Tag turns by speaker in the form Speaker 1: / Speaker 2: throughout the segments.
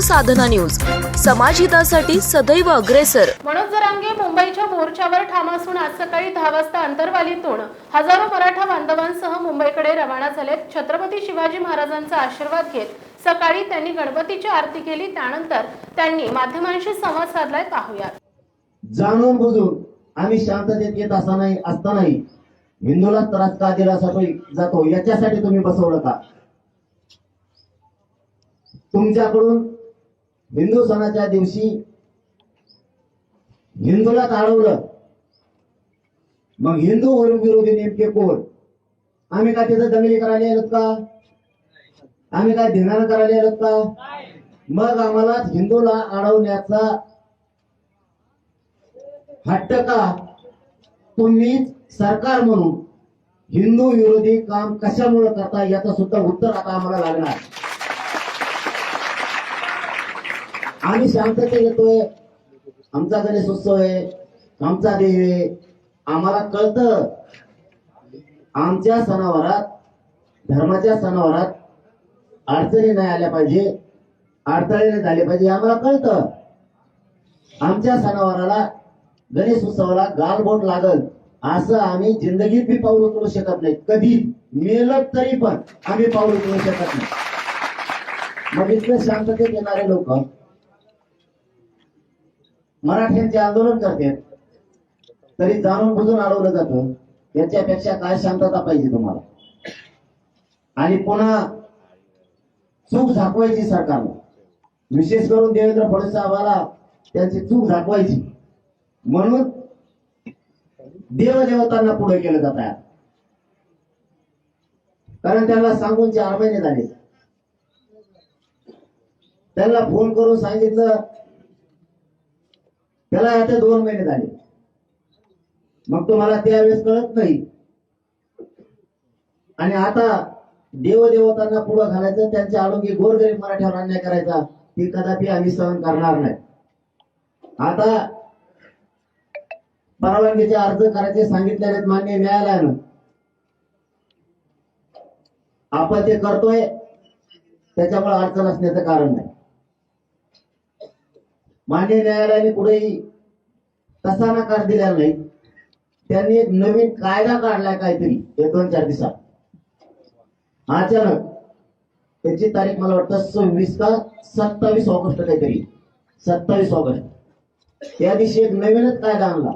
Speaker 1: साधना news. समाजहितासाठी सदैव अग्रेसर.
Speaker 2: मनोज जरांगे मुंबईच्या मोर्चावर ठाम असून आज सकाळी दहा वाजता अंतरवालीतून हजारो मराठा बांधवांसह मुंबईकडे रवाना झालेत. छत्रपती शिवाजी महाराजांचा आशीर्वाद घेत सकाळी त्यांनी गणपतीची आरती केली. त्यानंतर त्यांनी माध्यमांशी संवाद साधलाय. पाहुयात.
Speaker 3: जाणून बुजून आम्ही शांततेत येत असतानाही असतानाही हिंदूला त्रास का दिला जातो जातो. याच्यासाठी तुम्ही बसवलं का? तुमच्याकडून हिंदू सणाच्या दिवशी हिंदूला अडवलं मग हिंदू वरून विरोधी नेमके कोण? आम्ही काय तिथं दंगली करायला येत का? आम्ही काय धिंगाणा करायला येत का? मग आम्हाला हिंदूला अडवण्याचा हट्ट का? तुम्ही सरकार म्हणून हिंदू विरोधी काम कशामुळे करता याचं सुद्धा उत्तर आता आम्हाला लागणार. आम्ही शांतते येतोय. आमचा गणेश उत्सव आहे. आमचा देव आहे. आम्हाला कळतं. आमच्या सणावारात धर्माच्या सणावारात अडचणी नाही आल्या पाहिजे. अडथळे नाही झाले पाहिजे. आम्हाला कळतं. आमच्या सणावाराला गणेश उत्सवाला गालबोट लागल. असं आम्ही जिंदगीत बी पाऊल उचलू शकत नाही. कधी मेलत तरी पण आम्ही पाऊल उचलू शकत नाही. मग इतकं शांततेत येणारे लोक मराठ्यांचे आंदोलन करतात तरी जाणून बुजून अडवलं जातं. याच्यापेक्षा काय शांतता पाहिजे तुम्हाला? आणि पुन्हा चूक झाकवायची सरकारला विशेष करून देवेंद्र फडणवीस साहेबाला त्यांची चूक झाकवायची. म्हणून देवदेवतांना पुढे केलं जात आहे. कारण त्यांना सांगून चार महिने झाले. त्यांना फोन करून सांगितलं त्याला आता दोन महिने झाले. मग तुम्हाला त्यावेळेस कळत नाही. आणि आता देवदेवतांना पुढं घालायचं त्यांच्या आरोग्य गोरगरीब मराठ्यावर अन्याय करायचा ही कदापि आम्ही सहन करणार नाही. आता परवानगीचे अर्ज करायचे सांगितलेले आहेत मान्य न्यायालयानं. आपण ते करतोय त्याच्यामुळे अडचण असण्याचं कारण नाही. मान्य न्यायालयाने कुठेही तसा नकार दिलेला नाही. त्यांनी एक नवीन कायदा काढलाय काहीतरी एक दोन चार दिवसात. अचानक त्याची तारीख मला वाटतं सव्वीस का सत्तावीस ऑगस्ट काहीतरी. सत्तावीस ऑगस्ट. त्या दिवशी एक नवीनच कायदा आणला.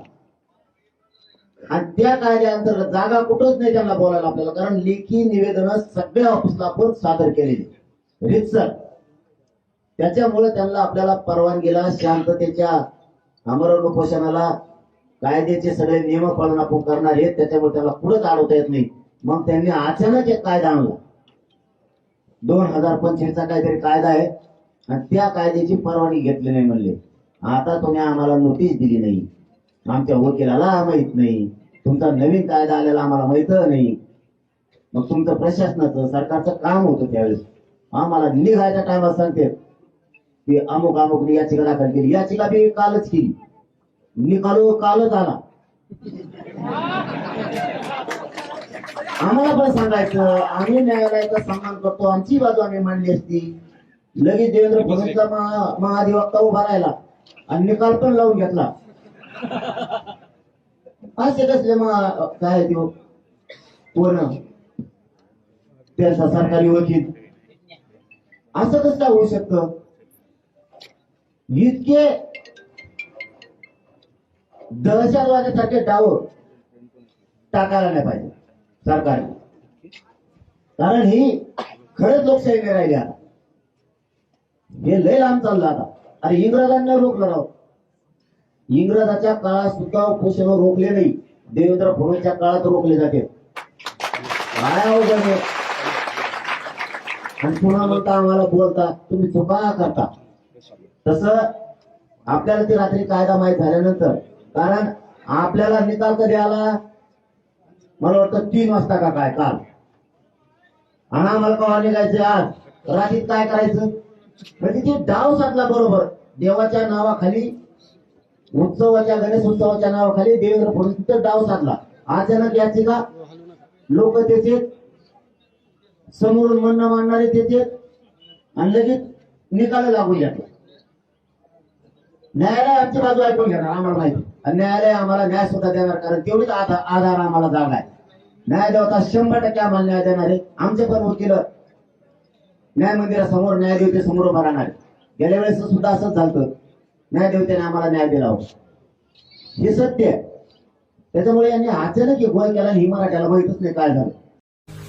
Speaker 3: आणि त्या कायद्याअंतर्गत जागा कुठंच नाही त्यांना बोलायला आपल्याला कारण लेखी निवेदन सगळ्या ऑफिसला आपण सादर केलेली रितसर त्याच्यामुळे त्यांना आपल्याला परवानगीला शांततेच्या आमरण उपोषणाला कायद्याचे सगळे नियम पालन आपण करणार आहेत त्याच्यामुळे त्याला पुढेच अडवता येत नाही. मग त्यांनी अचानक एक कायदा आणला. दोन हजार पंचवीसचा काहीतरी कायदा आहे आणि त्या कायद्याची परवानगी घेतली नाही म्हणले. आता तुम्ही आम्हाला नोटीस दिली नाही. आमच्या वकिलाला माहीत नाही. तुमचा नवीन कायदा आलेला आम्हाला माहीत नाही. मग तुमचं प्रशासनाचं सरकारचं काम होतं त्यावेळेस. आम्हाला निघायच्या टायमात सांगते. की अमुक अमुक याचिका दाखल केली याचिका बी कालच केली. निकाल कालच आला. आम्हाला पण सांगायचं आम्ही न्यायालयाचा सन्मान करतो आमची बाजू आम्ही मांडली असती. लगेच देवेंद्र फडणवीसचा महाधिवक्ता उभा राहिला आणि निकाल पण लावून घेतला. असे कसले मग काय तो कोण त्यांचा सरकारी वकील. असं कसं काय होऊ शकतं? इतके दहशतवादासारखे डाव टाकायला नाही पाहिजे सरकारने. कारण ही खरंच लोकशाही नाही राहिली आता. हे लय लांब चाललं आता. अरे इंग्रजांना रोखलं राव. इंग्रजाच्या काळात सुद्धा उपोषण रोखले नाही. देवेंद्र फडणवीसच्या काळात रोखले जाते. काय आणि पुन्हा म्हणता आम्हाला बोलता तुम्ही चुका करता. तसं आपल्याला ती रात्री कायदा माहीत झाल्यानंतर कारण आपल्याला निकाल कधी आला? मला वाटतं तीन वाजता का काय काल. आणि आम्हाला कवा निघायचं आज रात्रीत काय करायचं? म्हणजे ते डाव साधला बरोबर. देवाच्या नावाखाली उत्सवाच्या गणेश उत्सवाच्या नावाखाली देवेंद्र फडणवीस डाव साधला. अचानक याचिका लोक त्याचे समोरून म्हणणं मांडणारे त्याचे आणि लगेच निकाल लागू जातो न्यायालय आमची बाजू ऐकून घेणार आम्हाला माहिती. आणि न्यायालय आम्हाला न्याय सुद्धा देणार कारण तेवढीच आधार आधार आम्हाला जागा आहे. न्याय देवता शंभर टक्के आम्हाला न्याय देणार आहे. आमचे पण वकील न्याय मंदिरासमोर न्याय देवते उभा राहणार गेल्या वेळेस सुद्धा असंच झालं न्यायदेवतेने आम्हाला न्याय दिला होता. हे सत्य आहे. त्याच्यामुळे यांनी अचानक एक गोळ केला आणि ही मराठ्याला माहितच नाही काय झालं.